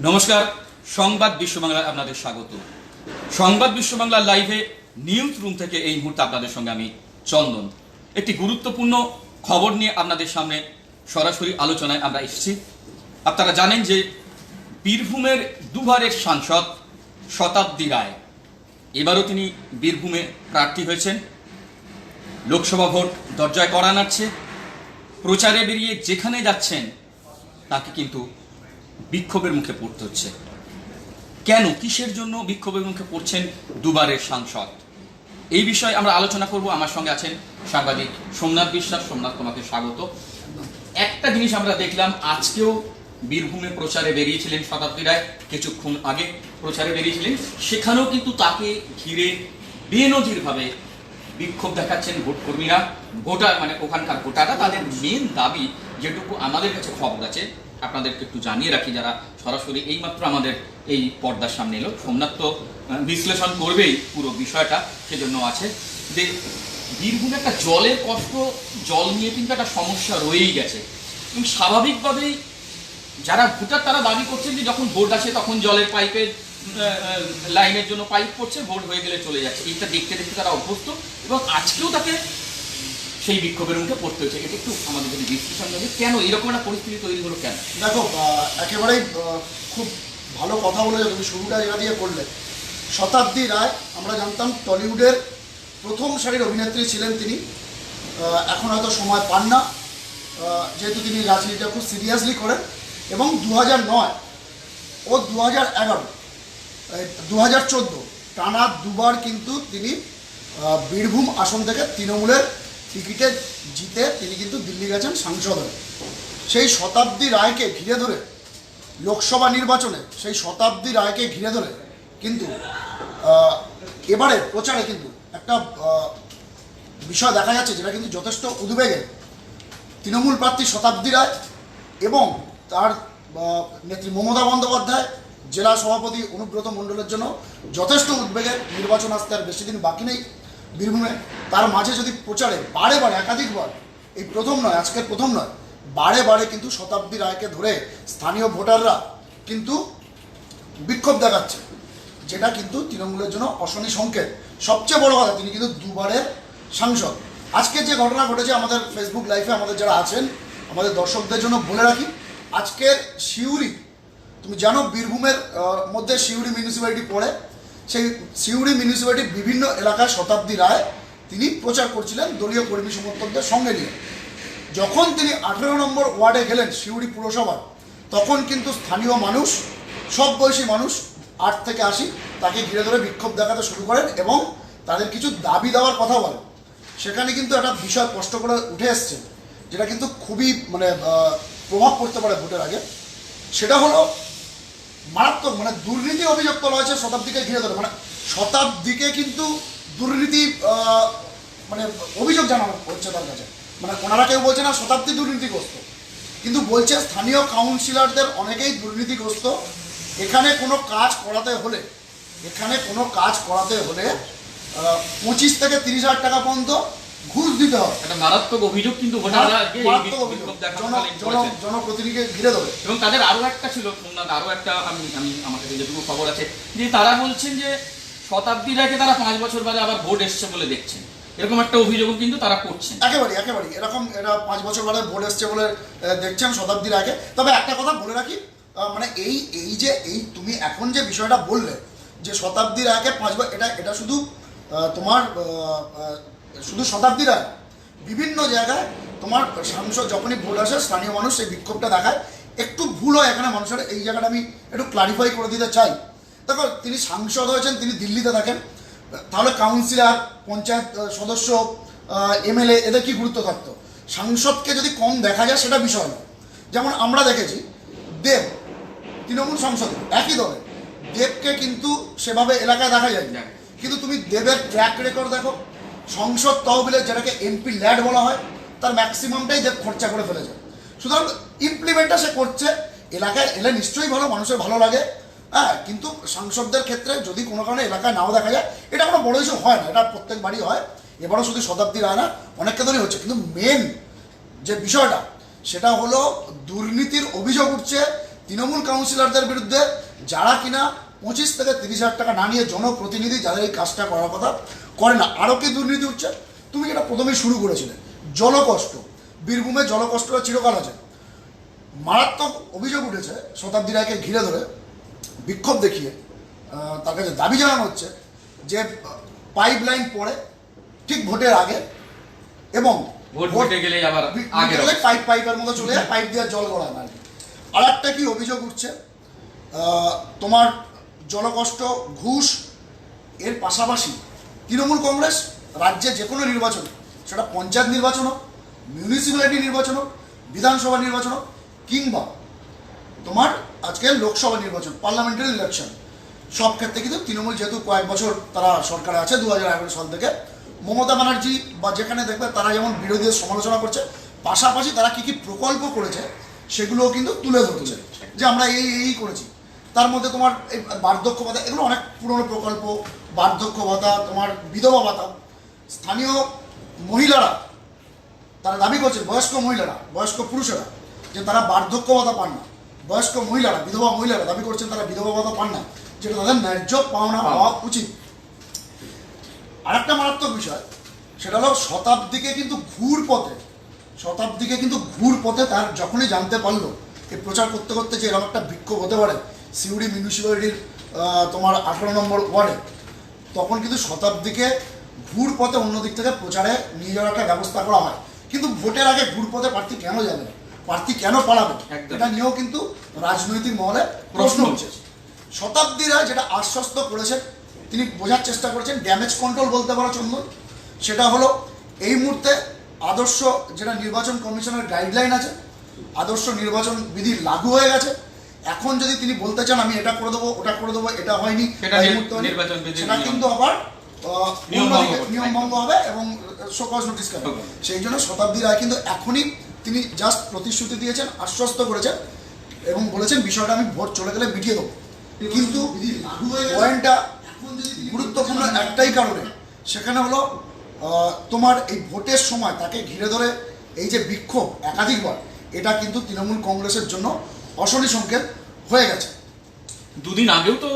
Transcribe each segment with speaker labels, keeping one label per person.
Speaker 1: নমস্কার, সংবাদ বিশ্ব বাংলায় আপনাদের স্বাগত। সংবাদ বিশ্ব বাংলার লাইভে নিউজ রুম থেকে এই মুহূর্তে আপনাদের সঙ্গে আমি চন্দন। একটি গুরুত্বপূর্ণ খবর নিয়ে আপনাদের সামনে সরাসরি আলোচনায় আমরা এসেছি। আপনারা জানেন যে বীরভূমের দুবারের সাংসদ শতাব্দী রায়, এবারও তিনি বীরভূমে প্রার্থী হয়েছেন। লোকসভা ভোট দরজায় করা নাড়ছে। প্রচারে বেরিয়ে যেখানে যাচ্ছেন, তাকে কিন্তু বিক্ষোভের মুখে পড়তে হচ্ছে। কেন? কিসের জন্য বিক্ষোভের মুখে পড়ছেন দুবারের সাংসদ? এই বিষয়ে আমরা আলোচনা করব। আমার সঙ্গে আছেন সাংবাদিক সোমনাথ বিশ্বাস। সোমনাথ, তোমাকে স্বাগত। একটা জিনিস আমরা দেখলাম, আজকেও বীরভূমে প্রচারে বেরিয়েছিলেন শতাব্দী রায় কিছুক্ষণ আগে। প্রচারে বেরিয়েছিলেন। সেখানেও কিন্তু তাকে ঘিরে বেনজিরভাবে বিক্ষোভ দেখাচ্ছেন ভোট কর্মীরা ভোটার মানে ওখানকার ভোটাররা, তাদের মেন দাবি, যেটুকু আমাদের কাছে খবর আছে আপনাদেরকে একটু জানিয়ে রাখি যারা সরাসরি এইমাত্র আমাদের এই পর্দার সামনে এলো। সোমনাথ তো বিশ্লেষণ করবেই পুরো বিষয়টা, সেজন্য আছে। যে বীরভূমে একটা জলের কষ্ট, জল নিয়ে কিন্তু একটা সমস্যা রয়েই গেছে। এবং স্বাভাবিকভাবেই যারা ভোটার তারা দাবি করছেন যে যখন ভোট আসে তখন জলের পাইপের লাইনের জন্য পাইপ পড়ছে, ভোট হয়ে গেলে চলে যাচ্ছে। এইটা দেখতে দেখতে তারা অভ্যস্ত। এবং আজকেও তাকে সেই বিক্ষোভের মুখে পড়তে হয়েছে। এটা একটু আমাদের যদি বিশ্লেষণ দেবে কেন এরকম একটা পরিস্থিতি তৈরি হলো কেন?
Speaker 2: দেখো একেবারেই খুব ভালো কথা বলে তুমি, শুরুটা এটা দিয়ে করলে। শতাব্দী রায়, আমরা জানতাম টলিউডের প্রথম সারির অভিনেত্রী ছিলেন তিনি। এখন হয়তো সময় পান না। যেহেতু তিনি রাজনীতিটা খুব সিরিয়াসলি করেন। এবং দু নয় ও দু হাজার এগারো দু হাজার চোদ্দ, টানা দুবার কিন্তু তিনি বীরভূম আসন থেকে তৃণমূলের টিকিটে জিতে তিনি কিন্তু দিল্লি গেছেন সাংসদ। হয়ে সেই শতাব্দী রায়কে ঘিরে ধরে লোকসভা নির্বাচনে সেই শতাব্দী রায়কে ঘিরে ধরে কিন্তু এবারে প্রচারে কিন্তু একটা বিষয় দেখা যাচ্ছে যেটা কিন্তু যথেষ্ট উদ্বেগে। তৃণমূল প্রার্থী শতাব্দী রায় এবং তার নেত্রী মমতা বন্দ্যোপাধ্যায়, জেলা সভাপতি অনুব্রত মণ্ডলের জন্য যথেষ্ট উদ্বেগের নির্বাচন আসতে আর বেশি দিন বাকি নেই। বীরভূমে। তার মাঝে যদি প্রচারে বারে বারে, একাধিকবার, এই প্রথম নয়, আজকের প্রথম নয়, বারে বারে কিন্তু শতাব্দী রায়কে ধরে স্থানীয় ভোটাররা কিন্তু বিক্ষোভ দেখাচ্ছে, যেটা কিন্তু তৃণমূলের জন্য অশনি সংকেত। সবচেয়ে বড় কথা, তিনি কিন্তু দুবারের সাংসদ। আজকে যে ঘটনা ঘটেছে আমাদের ফেসবুক লাইভে আমাদের যারা আছেন, আমাদের দর্শকদের জন্য বলে রাখি, আজকের শিউরি তুমি জানো বীরভূমের মধ্যে শিউরি মিউনিসিপ্যালিটি পড়ে সেই শিউরি মিউনিসিপ্যালিটির বিভিন্ন এলাকায় শতাব্দী রায় তিনি প্রচার করছিলেন দলীয় কর্মী সমর্থকদের সঙ্গে নিয়ে। যখন তিনি আঠেরো নম্বর ওয়ার্ডে গেলেন শিউড়ি পুরসভার, তখন কিন্তু স্থানীয় মানুষ, সব বয়সী মানুষ, আট থেকে আশি, তাকে ঘিরে ধরে বিক্ষোভ দেখাতে শুরু করেন এবং তাদের কিছু দাবি দেওয়ার কথা বলেন। সেখানে কিন্তু একটা বিষয় কষ্ট করে উঠে এসছে, যেটা কিন্তু খুবই মানে প্রভাব পড়তে পারে ভোটের আগে। সেটা হলো মারাত্মক মানে দুর্নীতি অভিযোগ তোলা হয়েছে শতাব্দীকে ঘিরে ধরে। মানে শতাব্দীকে কিন্তু দুর্নীতি মানে অভিযোগ জানানো হচ্ছে তার কাছে। মানে ওনারা কেউ বলছে না শতাব্দী দুর্নীতিগ্রস্ত। কিন্তু বলছে স্থানীয় কাউন্সিলরদের অনেকেই দুর্নীতিগ্রস্ত। এখানে কোনো কাজ করাতে হলে, এখানে কোনো কাজ করাতে হলে পঁচিশ থেকে তিরিশ হাজার টাকা পর্যন্ত ঘুষ দিতে হবে।
Speaker 1: একটা মারাত্মক অভিযোগ কিন্তু।
Speaker 2: জনপ্রতিনিধিকে ঘিরে ধরে।
Speaker 1: এবং তাদের আরও একটা ছিল আরও একটা আমি আমি কাছে যেটুকু খবর আছে যে তারা বলছেন যে শতাব্দীর আগে তারা পাঁচ বছর বাদে আবার ভোট এসছে বলে দেখছেন। এরকম একটা অভিযোগও কিন্তু তারা করছেন।
Speaker 2: একেবারে একেবারে এরকম এটা পাঁচ বছর বাদে ভোট এসছে বলে দেখছেন শতাব্দীর আগে। তবে একটা কথা বলে রাখি মানে এই এই যে এই তুমি এখন যে বিষয়টা বললে যে শতাব্দীর আগে পাঁচ বছর এটা এটা শুধু আহ, তোমার শুধু শতাব্দীর আগে বিভিন্ন জায়গায় তোমার সাংসদ যখনই ভুল আসে স্থানীয় মানুষ সেই বিক্ষোভটা দেখায়। একটু ভুল হয় এখানে মানুষের এই জায়গাটা আমি একটু ক্লারিফাই করে দিতে চাই। দেখো তিনি সাংসদ হয়েছেন তিনি দিল্লিতে থাকেন। তাহলে কাউন্সিলর পঞ্চায়েত সদস্য এমএলএ এদের কি গুরুত্ব থাকতো? সাংসদকে যদি কম দেখা যায় সেটা বিষয় নয়। যেমন আমরা দেখেছি দেব তৃণমূল সংসদ একই দলে। দেবকে কিন্তু সেভাবে এলাকায় দেখা যায় না। কিন্তু তুমি দেবের ট্র্যাক রেকর্ড দেখো সংসদ তহবিলে যেটাকে এমপি ল্যাড বলা হয়, তার ম্যাক্সিমামটাই খরচা করে ফেলেছে। সুতরাং ইমপ্লিমেন্টটা সে করছে, এলাকায় এলে নিশ্চয়ই ভালো, মানুষের ভালো লাগে। হ্যাঁ কিন্তু সাংসদদের ক্ষেত্রে যদি কোনো কারণে এলাকায় নাও দেখা যায়, এটা কোনো বড় ইস্যু হয় না, এটা প্রত্যেক বাড়ি হয়। এবারও শুধু শতাব্দী রায় না অনেক ক্ষেত্রেই হচ্ছে। কিন্তু মেন যে বিষয়টা, সেটা হলো দুর্নীতির অভিযোগ উঠছে তৃণমূল কাউন্সিলরদের বিরুদ্ধে, যারা কিনা পঁচিশ থেকে তিরিশ হাজার টাকা না নিয়ে জনপ্রতিনিধি যাদের এই কাজটা করার কথা করে না আরও কি দুর্নীতি হচ্ছে? তুমি যেটা প্রথমেই শুরু করেছিলে জলকষ্ট। বীরভূমে জলকষ্টটা চিরকাল আছে। মারাত্মক অভিযোগ উঠেছে শতাব্দী রায়কে ঘিরে ধরে বিক্ষোভ দেখিয়ে তার কাছে দাবি জানানো হচ্ছে যে পাইপ লাইন পড়ে ঠিক ভোটের আগে এবং পাইপ পাইপের মতো চলে যায় পাইপ দিয়ে জল গড়ায় না আর একটা কি অভিযোগ উঠছে? তোমার জলকষ্ট ঘুষ, এর পাশাপাশি তৃণমূল কংগ্রেস, রাজ্যে যে কোনো নির্বাচন সেটা পঞ্চায়েত নির্বাচন হোক মিউনিসিপ্যালিটি নির্বাচন হোক, বিধানসভা নির্বাচন হোক, কিংবা তোমার আজকে লোকসভা নির্বাচন পার্লামেন্টারি ইলেকশন সব ক্ষেত্রে কিন্তু তৃণমূল যেহেতু কয়েক বছর তারা সরকারে আছে দু হাজার এগারো সাল থেকে, মমতা ব্যানার্জি বা যেখানে দেখবে তারা যেমন বিরোধীদের সমালোচনা করছে, পাশাপাশি তারা কি কি প্রকল্প করেছে, সেগুলোও কিন্তু তুলে ধরছে, যে আমরা এই এই করেছি। তার মধ্যে তোমার এই বার্ধক্য ভাতা এগুলো অনেক পুরনো প্রকল্প বার্ধক্য ভাতা তোমার বিধবা ভাতা স্থানীয় মহিলারা তারা দাবি করছেন বয়স্ক মহিলারা বয়স্ক পুরুষেরা যে তারা বার্ধক্য ভাতা পান না। বয়স্ক মহিলারা বিধবা মহিলারা দাবি করছেন তারা বিধবা ভাতা পান না যেটা তাদের ন্যায্য পাওনা পাওয়া উচিত। আর একটা মারাত্মক বিষয় সেটা হলো শতাব্দীকে কিন্তু ঘুর পথে শতাব্দীকে কিন্তু ঘুর পথে তার যখনই জানতে পারল এই প্রচার করতে করতে যে এরকম একটা বিক্ষোভ হতে পারে সিউড়ি মিউনিসিপ্যালিটির তোমার আঠারো নম্বর ওয়ার্ডে। তখন কিন্তু শতাব্দীকে ঘুর পথে অন্য দিক থেকে প্রচারে নিয়ে যাওয়ার একটা ব্যবস্থা করা হয়। কিন্তু ভোটের আগে ঘুর পথে প্রার্থী কেন যাবে? না প্রার্থী কেন পালাবে। এটা নিয়েও কিন্তু রাজনৈতিক মহলে প্রশ্ন উঠছে। শতাব্দীরা যেটা আশ্বস্ত করেছেন তিনি বোঝার চেষ্টা করেছেন ড্যামেজ কন্ট্রোল বলতে পারো চন্দন। সেটা হলো এই মুহূর্তে আদর্শ যেটা নির্বাচন কমিশনের গাইডলাইন আছে আদর্শ নির্বাচন বিধি লাগু হয়ে গেছে এখন যদি তিনি বলতে চান আমি এটা করে দেবো ওটা করে দেবো এটা হয়নি
Speaker 1: সেটা।
Speaker 2: কিন্তু আবার
Speaker 1: নিয়ম ভঙ্গ
Speaker 2: হবে। এবং শোকজ নোটিশ করবে সেই জন্য শতাব্দী রায় কিন্তু এখনই তিনি জাস্ট প্রতিশ্রুতি দিয়েছেন আশ্বস্ত করেছেন এবং বলেছেন বিষয়টা আমি ভোট চলে গেলে মিটিয়ে দেবো। কিন্তু পয়েন্টটা গুরুত্বপূর্ণ একটাই কারণে সেখানে হলো আহ, তোমার এই ভোটের সময় তাকে ঘিরে ধরে এই যে বিক্ষোভ একাধিকবার এটা কিন্তু তৃণমূল কংগ্রেসের জন্য অশনি সংকেত হয়ে গেছে।
Speaker 1: দুদিন আগেও তো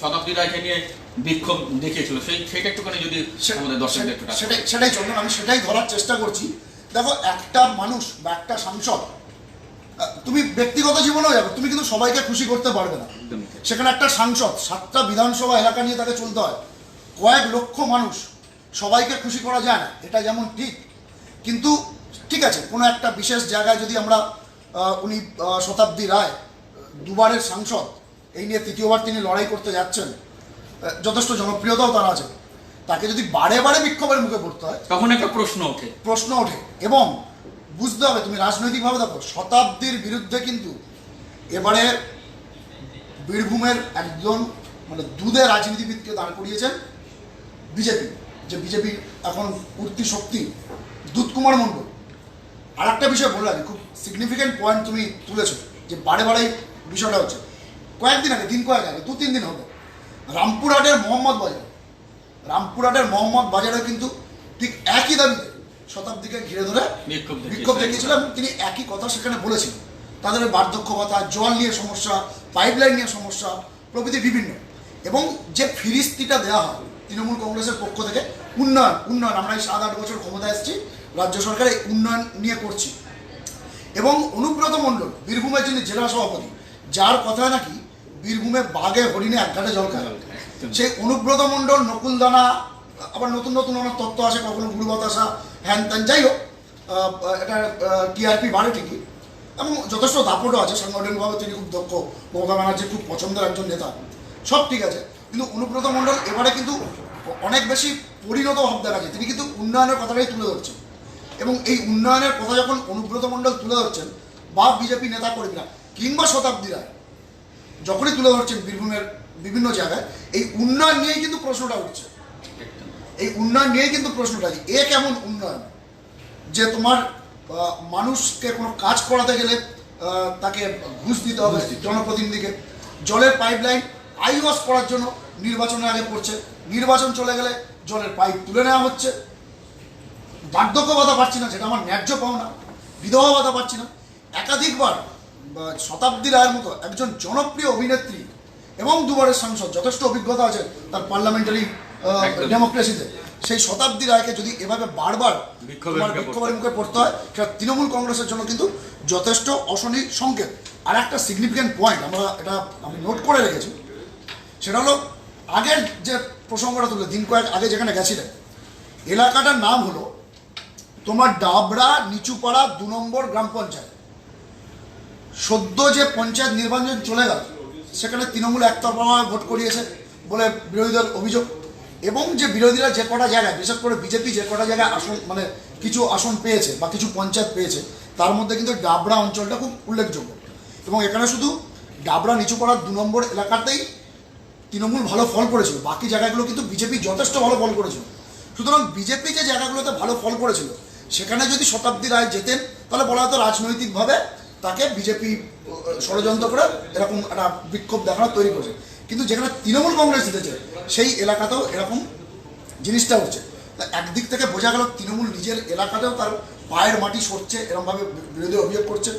Speaker 1: শতাব্দী রায়কে নিয়ে বিক্ষোভ দেখিয়েছিল। সেই সেটা একটুখানি যদি আমাদের দর্শকদের একটু
Speaker 2: সেটাই সেটাই চলুন আমি সেটাই ধরার চেষ্টা করছি। দেখো একটা মানুষ বা একটা সাংসদ তুমি ব্যক্তিগত জীবনেও যাবে তুমি কিন্তু সবাইকে খুশি করতে পারবে না। সেখানে একটা সাংসদ সাতটা বিধানসভা এলাকা নিয়ে তাকে চলতে হয়। কয়েক লক্ষ মানুষ সবাইকে খুশি করা যায় না এটা যেমন ঠিক। কিন্তু ঠিক আছে কোনো একটা বিশেষ জায়গায় যদি আমরা উনি শতাব্দী রায় দুবারের সাংসদ। এই নিয়ে তৃতীয়বার তিনি লড়াই করতে যাচ্ছেন। যথেষ্ট জনপ্রিয়তাও তার আছে। তাকে যদি বারে বারে বিক্ষোভের মুখে পড়তে হয়
Speaker 1: তখন একটা প্রশ্ন ওঠে।
Speaker 2: প্রশ্ন ওঠে। এবং বুঝতে হবে তুমি রাজনৈতিকভাবে দেখো শতাব্দীর বিরুদ্ধে কিন্তু এবারে বীরভূমের একজন মানে দুধে রাজনীতিবিদকে দাঁড় করিয়েছেন বিজেপি যে বিজেপির এখন উঠতি শক্তি দুধ কুমার মণ্ডল। আর একটা বিষয় বলে রাখি খুব সিগনিফিক্যান্ট পয়েন্ট তুমি তুলেছো যে বারে বারে বিষয়টা হচ্ছে। কয়েকদিন আগে দিন কয়েক আগে দু তিন দিন হবে রামপুরহাটের মোহাম্মদ বাজার। রামপুরহাটের মোহাম্মদ বাজারে কিন্তু ঠিক একই দাবিতে শতাব্দীকে ঘিরে ধরে
Speaker 1: বিক্ষোভ
Speaker 2: দেখিয়েছিল এবং তিনি একই কথা সেখানে বলেছিলেন তাদের বার্ধক্য ভাতা জল নিয়ে সমস্যা পাইপলাইন নিয়ে সমস্যা প্রভৃতি বিভিন্ন। এবং যে ফিরিস্তিটা দেওয়া হয় তৃণমূল কংগ্রেসের পক্ষ থেকে উন্নয়ন উন্নয়ন আমরা এই সাত আট বছর ক্ষমতায় এসেছি রাজ্য সরকার এই উন্নয়ন নিয়ে করছি। এবং অনুব্রত মণ্ডল বীরভূমের যিনি জেলা সভাপতি যার কথা নাকি বীরভূমে বাঘে হরিণে একঘাটে জল খায়।
Speaker 1: একদম।
Speaker 2: সেই অনুব্রত মণ্ডল নকুলদানা আবার নতুন নতুন অনেক তত্ত্ব আসে কখনো গুরু বাতাসা হ্যান ত্যান যাই হোক এটা টিআরপি বাড়ে ঠিকই। এবং যথেষ্ট দাপটও আছে সাংগঠনিকভাবে তিনি খুব দক্ষ মমতা ব্যানার্জির খুব পছন্দের একজন নেতা। সব ঠিক আছে কিন্তু অনুব্রত মণ্ডল এবারে কিন্তু অনেক বেশি পরিণত ভাব দেখা যায় তিনি কিন্তু উন্নয়নের কথাটাই তুলে ধরছেন। এবং এই উন্নয়নের কথা যখন অনুব্রত মণ্ডল তুলে ধরছেন বা বিজেপি নেতা কর্মীরা কিংবা শতাব্দীরা যখনই তুলে ধরছেন বীরভূমের বিভিন্ন জায়গায় এই উন্নয়ন নিয়েই কিন্তু প্রশ্নটা উঠছে। এই উন্নয়ন নিয়েই কিন্তু প্রশ্নটা এ কেমন উন্নয়ন? যে তোমার মানুষকে কোনো কাজ করাতে গেলে তাকে ঘুষ দিতে হবে জনপ্রতিনিধিকে। জলের পাইপ পাইপলাইন আইওয়াস করার জন্য নির্বাচনের আগে পড়ছে নির্বাচন চলে গেলে জলের পাইপ তুলে নেওয়া হচ্ছে। বার্ধক্য ভাতা পাচ্ছি না সেটা আমার ন্যায্য পাওনা। বিধবা ভাতা পাচ্ছি না। একাধিকবার শতাব্দী রায়ের মতো একজন জনপ্রিয় অভিনেত্রী এবং দুবারের সাংসদ যথেষ্ট অভিজ্ঞতা আছে তার পার্লামেন্টারি। ডেমোক্রেসিতে। সেই শতাব্দী রায়কে যদি এভাবে বারবার
Speaker 1: বিক্ষোভের মুখে পড়তে
Speaker 2: বিক্ষোভের মুখে পড়তে হয় সেটা তৃণমূল কংগ্রেসের জন্য কিন্তু যথেষ্ট অশনি সংকেত। আর একটা সিগনিফিক্যান্ট পয়েন্ট আমরা এটা আমি নোট করে রেখেছি। সেটা হলো আগের যে প্রসঙ্গটা তুলে দিন কয়েক আগে যেখানে গেছিলেন এলাকাটার নাম হলো তোমার ডাবরা নিচুপাড়া দু নম্বর গ্রাম পঞ্চায়েত। সদ্য যে পঞ্চায়েত নির্বাচন চলে গেল, সেখানে তৃণমূল একতরফাভাবে ভোট করিয়েছে বলে বিরোধী দল অভিযোগ। এবং যে বিরোধীরা যে কটা জায়গায়, বিশেষ করে বিজেপি যে কটা জায়গায় আসন মানে কিছু আসন পেয়েছে বা কিছু পঞ্চায়েত পেয়েছে, তার মধ্যে কিন্তু ডাবরা অঞ্চলটা খুব উল্লেখযোগ্য। এবং এখানে শুধু ডাবরা নিচুপাড়ার দু নম্বর এলাকাতেই তৃণমূল ভালো ফল করেছিল, বাকি জায়গাগুলো কিন্তু বিজেপি যথেষ্ট ভালো ফল করেছিল। সুতরাং বিজেপি যে জায়গাগুলোতে ভালো ফল করেছিল সেখানে যদি শতাব্দী রায় যেতেন, তাহলে বলা হতো রাজনৈতিকভাবে তাকে বিজেপি ষড়যন্ত্র করে এরকম একটা বিক্ষোভ দেখানো তৈরি করেছে। কিন্তু যেখানে তৃণমূল কংগ্রেস জিতেছে, সেই এলাকাতেও এরকম জিনিসটা হচ্ছে। একদিক থেকে বোঝা গেল তৃণমূল নিজের এলাকাতেও তার পায়ের মাটি সরছে এরকমভাবে বিরোধী অভিযোগ করছে।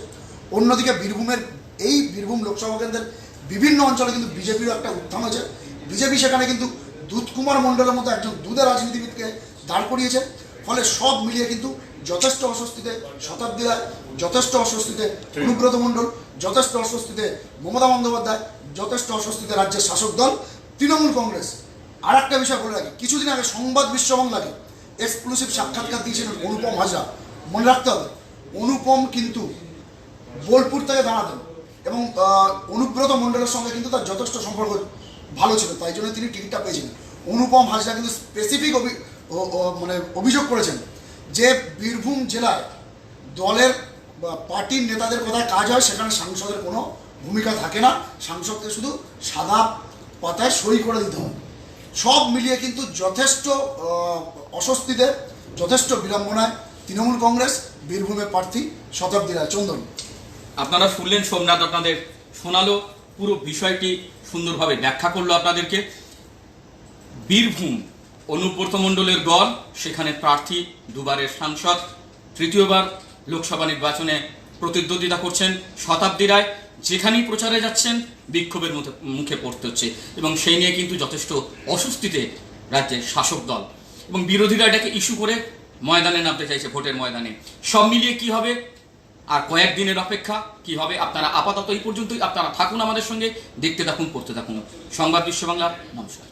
Speaker 2: অন্যদিকে বীরভূমের এই বীরভূম লোকসভা কেন্দ্রের বিভিন্ন অঞ্চলে কিন্তু বিজেপিরও একটা উত্থান হয়েছে। বিজেপি সেখানে কিন্তু দুধ কুমার মণ্ডলের মতো একজন দুধের রাজনীতিবিদকে দাঁড় করিয়েছে। ফলে সব মিলিয়ে কিন্তু যথেষ্ট অস্বস্তিতে শতাব্দী রায় যথেষ্ট অস্বস্তিতে অনুব্রত মণ্ডল যথেষ্ট অস্বস্তিতে মমতা বন্দ্যোপাধ্যায় যথেষ্ট অস্বস্তিতে রাজ্যের শাসক দল তৃণমূল কংগ্রেস। আর একটা বিষয় বলে রাখি কিছুদিন আগে সংবাদ বিশ্ববাংলাকে এক্সক্লুসিভ সাক্ষাৎকার দিয়েছিলেন অনুপম হাজরা। মনে রাখতে হবে অনুপম কিন্তু বোলপুর থেকে দাঁড়াতেন এবং অনুব্রত মণ্ডলের সঙ্গে কিন্তু তার যথেষ্ট সম্পর্ক ভালো ছিল তাই জন্য তিনি টিকিটটা পেয়েছিলেন। অনুপম হাজরা কিন্তু স্পেসিফিক মানে অভিযোগ করেছেন যে বীরভূম জেলায় দলের বা পার্টির নেতাদের কোথায় কাজ হয় সেখানে সাংসদের কোনো ভূমিকা থাকে না। সাংসদকে শুধু সাদা পাতায় সই করে দিতে হয় সব মিলিয়ে কিন্তু যথেষ্ট অস্বস্তিতে যথেষ্ট বিড়ম্বনায় তৃণমূল কংগ্রেস, বীরভূমের প্রার্থী শতাব্দী রায় চন্দন
Speaker 1: আপনারা শুনলেন সোমনাথ আপনাদের শোনালো, পুরো বিষয়টি সুন্দরভাবে ব্যাখ্যা করল আপনাদেরকে। বীরভূম অনুব্রত মণ্ডলের গড় সেখানে প্রার্থী, দুবারের সাংসদ, তৃতীয়বার লোকসভা নির্বাচনে প্রতিদ্বন্দ্বিতা করছেন শতাব্দী রায়, যেখানেই প্রচারে যাচ্ছেন বিক্ষোভের মুখে পড়তে হচ্ছে। এবং সেই নিয়ে কিন্তু যথেষ্ট অস্বস্তিতে রাজ্যের শাসক দল। এবং বিরোধীরা এটাকে ইস্যু করে ময়দানে নামতে চাইছে, ভোটের ময়দানে। সব মিলিয়ে কি হবে? আর কয়েকদিনের অপেক্ষা কি হবে? আপনারা আপাতত এই পর্যন্তই। আপনারা থাকুন আমাদের সঙ্গে। দেখতে থাকুন, পড়তে থাকুন। সংবাদ বিশ্ব বাংলা নমস্কার।